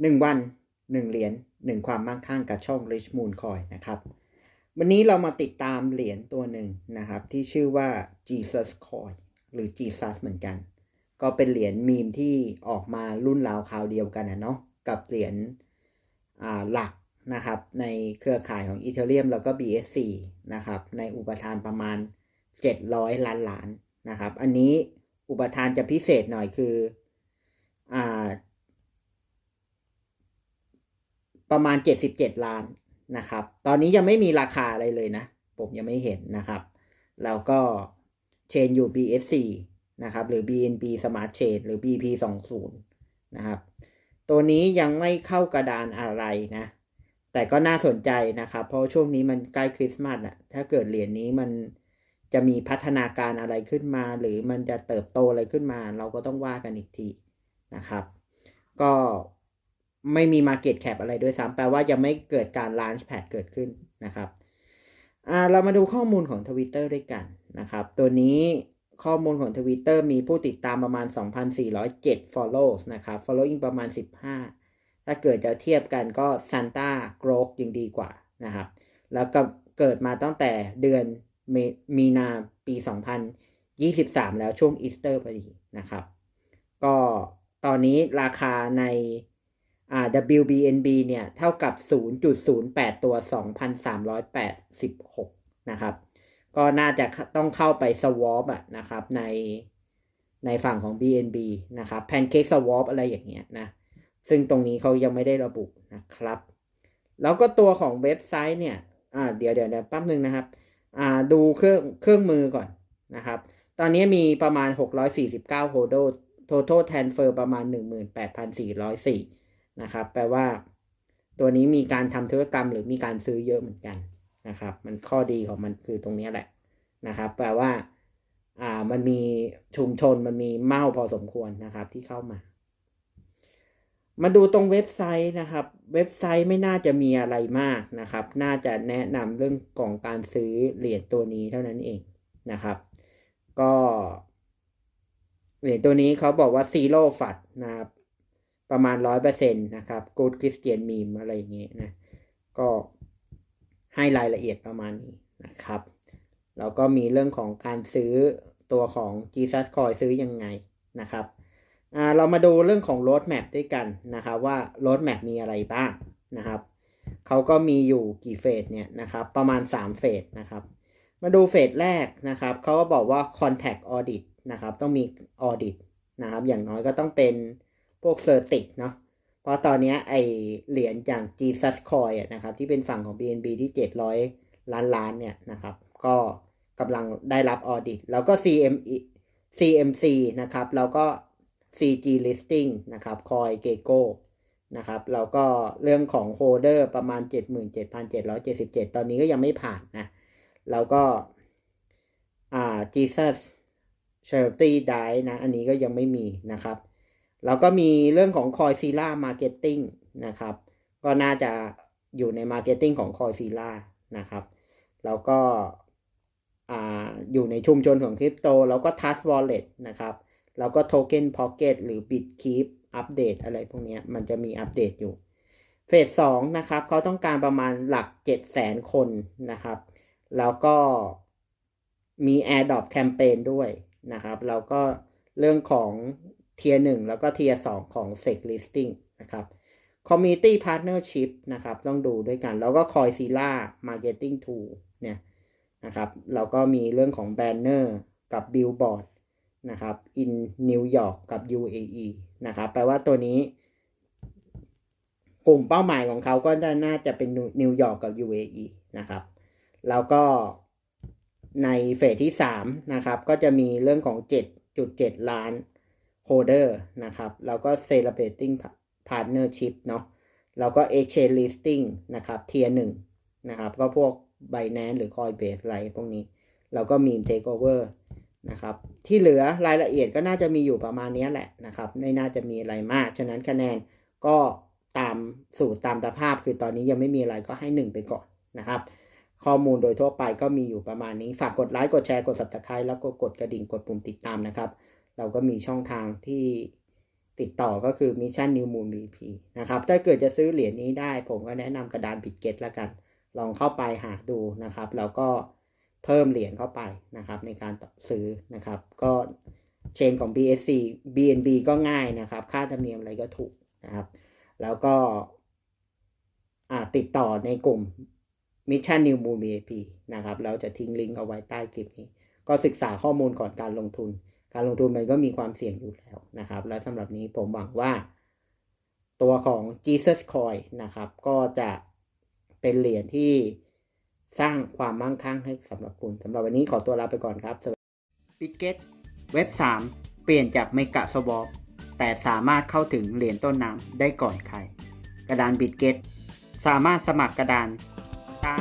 1 วัน 1 เหรียญ1 ความมั่งคั่งกับช่อง Rich Moon Coin นะครับ วันนี้เรามาติดตามเหรียญตัวหนึ่งนะครับ ที่ชื่อว่า Jesus Coin หรือ Jesus เหมือนกัน ก็เป็นเหรียญมีมที่ออกมารุ่นราวคราวเดียวกันนะเนาะกับเหรียญหลักนะครับ ในเครือข่ายของ Ethereum แล้วก็ BSC นะครับ ในอุปทานประมาณ 700 ล้านล้านนะครับ อันนี้อุปทานจะพิเศษหน่อยคืออ่า ประมาณ 77 ล้านนะครับ ตอนนี้ยังไม่มีราคาอะไรเลยนะ ผมยังไม่เห็นนะครับ แล้วก็เชนอยู่ BSC นะครับ หรือ BNB Smart Chain หรือ BP20 นะครับ ตัวนี้ยังไม่เข้ากระดานอะไรนะ แต่ก็น่าสนใจนะครับ เพราะช่วงนี้มันใกล้คริสต์มาสอะถ้าเกิดเหรียญนี้มันจะมีพัฒนาการอะไรขึ้นมา หรือมันจะเติบโตอะไรขึ้นมา เราก็ต้องว่ากันอีกทีนะครับ ก็ ไม่มี Market Cap อะไรด้วยซ้ำแปลว่ายังไม่เกิดการ Launch Pad เกิดขึ้นนะครับเรามาดูข้อมูลของ Twitter ด้วยกันนะครับ ตัวนี้ข้อมูลของ Twitter มีผู้ติดตามประมาณ 2,407 follows นะครับ following ประมาณ 15 ถ้าเกิดจะเทียบกันก็ Santa g r o k ยังดีกว่านะครับ แล้วก็เกิดมาตั้งแต่เดือนเมมีนาปี 2023 แล้วช่วงอีสเตอร์พอดีนะครับ ก็ตอนนี้ราคาใน WBNB เนี่ย เท่ากับ 0.08 ตัว 2,386 นะครับ ก็น่าจะต้องเข้าไป swap อะนะครับ ในในฝั่งของ BNB นะครับ Pancake swap อะไรอย่างเงี้ยนะ ซึ่งตรงนี้เขายังไม่ได้ระบุนะครับ แล้วก็ตัวของเว็บไซต์เนี่ย อ่า เดี๋ยวเดี๋ยวเดี๋ยวแป๊บนึงนะครับ อ่า ดูเครื่องเครื่องมือก่อนนะครับ ตอนนี้มีประมาณ 649 โฮโด total transfer ประมาณ 18,404 นะครับ แปลว่า ตัวนี้มีการทำธุรกรรม หรือมีการซื้อเยอะเหมือนกันนะครับ มันข้อดีของมันคือตรงนี้แหละนะครับ แปลว่า อ่า มันมีชุมชนมันมีเมาพอสมควรนะครับ ที่เข้ามา มาดูตรงเว็บไซต์นะครับ เว็บไซต์ไม่น่าจะมีอะไรมากนะครับ น่าจะแนะนำเรื่องของการซื้อเหรียญตัวนี้เท่านั้นเองนะครับ ก็เหรียญตัวนี้เขาบอกว่าซีโร่ฟัดนะครับ ประมาณร้อยเปอร์เซ็นต์นะครับกูดคริสเตียนมีมอะไรอย่างเงี้ยนะ ก็ให้รายละเอียดประมาณนี้นะครับ แล้วก็มีเรื่องของการซื้อตัวของ Jesus Coin ซื้อยังไงนะครับอ่าเรามาดูเรื่องของ road map ด้วยกันนะครับว่า road map มีอะไรบ้างนะครับเขาก็มีอยู่กี่เฟสเนี่ยนะครับประมาณ 3 เฟสนะครับ มาดูเฟสแรกนะครับเขาก็บอกว่า contact audit นะครับต้องมี audit นะครับอย่างน้อยก็ต้องเป็น พวก certic เนาะเพราะตอนนี้ไอเหรียญอย่าง Jesus Coin นะครับ ที่เป็นฝั่งของ BNB ที่ 700 ล้านล้านเนี่ยนะครับ ก็กำลังได้รับ audit แล้วก็ CME CMC นะครับ แล้วก็ CG listing นะครับ Coin Gecko นะครับ แล้วก็เรื่องของโฮเดอร์ประมาณ 77,777 ตอนนี้ก็ยังไม่ผ่านนะ แล้วก็อ่า Jesus Charity Die นะ อันนี้ก็ยังไม่มีนะครับ แล้วก็มีเรื่องของ Coinzilla Marketing นะครับ ก็น่าจะอยู่ใน Marketing ของ Coinzilla นะครับ แล้วก็อ่อยู่ในชุมชนของคริปโต แล้วก็ Trust Wallet นะครับ แล้วก็ Token Pocket หรือ Bitkeep อัปเดตอะไรพวกนี้มันจะมีอัปเดตอยู่ เฟสสองนะครับเขาต้องการประมาณหลัก 7 0 0 0 0 0คนนะครับ แล้วก็มี AirDrop Campaign ด้วยนะครับ แล้วก็เรื่องของ เทียร์หนึ่งแล้วก็เทียร์สองของ Sec Listing นะครับ Community Partnership นะครับ ต้องดูด้วยกัน แล้วก็ Coinzilla Marketing Tool เนี่ยนะครับแล้วก็มีเรื่องของ Banner กับ Billboard นะครับ in New York กับ UAE นะครับแปลว่าตัวนี้ กลุ่มเป้าหมายของเขาก็จะน่าจะเป็นนิวยอร์กกับ UAE นะครับ แล้วก็ในเฟสที่ 3 นะครับ ก็จะมีเรื่องของ 7.7 ล้าน โฮเดอร์นะครับ แล้วก็ celebrating partnership เนาะแล้วก็ exchange listing นะครับเทียร์หนึ่งนะครับ ก็พวก Binance หรือ Coinbase อะไรพวกนี้ แล้วก็มี takeover นะครับ ที่เหลือรายละเอียดก็น่าจะมีอยู่ประมาณนี้แหละนะครับ ไม่น่าจะมีอะไรมาก ฉะนั้นคะแนนก็ตามสูตรตามสภาพ คือตอนนี้ยังไม่มีอะไรก็ให้ 1 ไปก่อนนะครับ ข้อมูลโดยทั่วไปก็มีอยู่ประมาณนี้ ฝากกดไลค์ กดแชร์ กด subscribe แล้วก็กดกระดิ่ง กดปุ่มติดตามนะครับ เราก็มีช่องทางที่ติดต่อก็คือ Mission New Moon VP นะครับ ถ้าเกิดจะซื้อเหรียญนี้ได้ ผมก็แนะนำกระดานบิตเกตแล้วกัน ลองเข้าไปหาดูนะครับ แล้วก็เพิ่มเหรียญเข้าไปนะครับ ในการซื้อนะครับ ก็เชนของ BSC BNB ก็ง่ายนะครับ ค่าธรรมเนียมอะไรก็ถูกนะครับ แล้วก็ติดต่อในกลุ่ม Mission New Moon VIP นะครับ เราจะทิ้งลิงก์เอาไว้ใต้คลิปนี้ ก็ศึกษาข้อมูลก่อนการลงทุน การลงทุนมันก็มีความเสี่ยงอยู่แล้วนะครับ และสำหรับนี้ผมหวังว่า ตัวของ Jesus Coin นะครับ ก็จะเป็นเหรียญที่สร้างความมั่งคั่งให้สำหรับคุณสำหรับวันนี้ขอตัวลาไปก่อนครับบิตเกตเว็บ 3 เปลี่ยนจากเมกะสวอปแต่สามารถเข้าถึงเหรียญต้นน้ำได้ก่อนใคร กระดานบิตเกตสามารถสมัครกระดานใต้